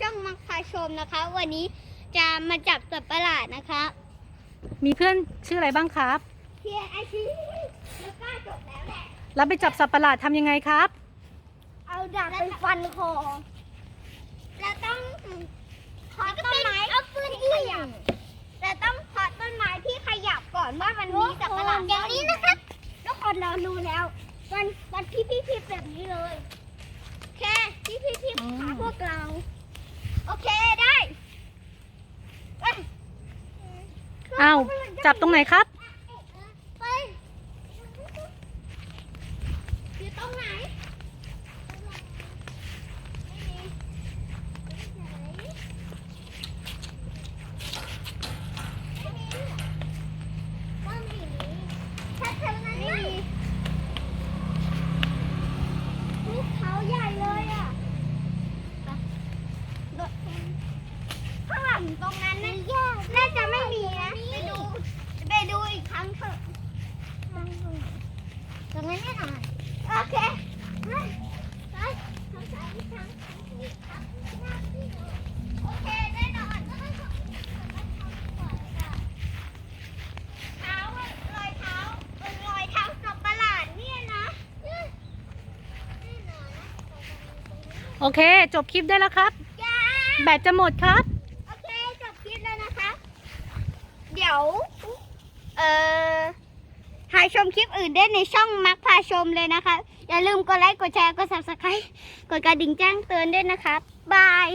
ช่องมักพาชมนะคะ วันนี้จะมาจับสัตว์ประหลาดนะคะมีเพื่อนชื่ออะไรบ้างครับ เพียไอชีแล้วก็จบแล้วแหละแล้วไปจับสัตว์ประหลาดทำยังไงครับ เอาดาบไปฟันคอเราต้องเคาะต้นไม้เอาปืนที่ขยับเราต้องเคาะต้นไม้ที่ขยับก่อนว่ามันมีสัตว์ประหลาดเดี๋ยวนี้นะครับทุกคนเรารู้แล้ว มันมันพี่พี่พี่แบบนี้เลยโอเคพี่พี่พี่ อืม หาพวกเรา โอเคได้เอ้ย อ้าวจับตรงไหนครับไปอยู่ตรงไหนไม่มีภูเขาใหญ่เลยอะข้างหลังตรงนั้นน่ะน่าจะไม่มีนะ ไปดู ไปดูอีกครั้งเถอะต รงนั้นแน่นอนโอเคไปไปทางซ้ายอีกครั้งอีกครั้งหน้าที่เดิมโอเคแน่นอนเท้าอะรอยเท้าเป็นรอยเท้าสับประหลาดเนี่ยนะแน่นอนนะโอเค จบคลิปได้แล้วครับ จ้าแบตจะหมดครับ โอเคจบคลิปแล้วนะคะ เดี๋ยว เอ่อ หาชมคลิปอื่นได้ในช่องมักพาชมเลยนะคะ อย่าลืมกดไลค์ กดแชร์ กด subscribe กดกระดิ่งแจ้งเตือนด้วยนะคะบาย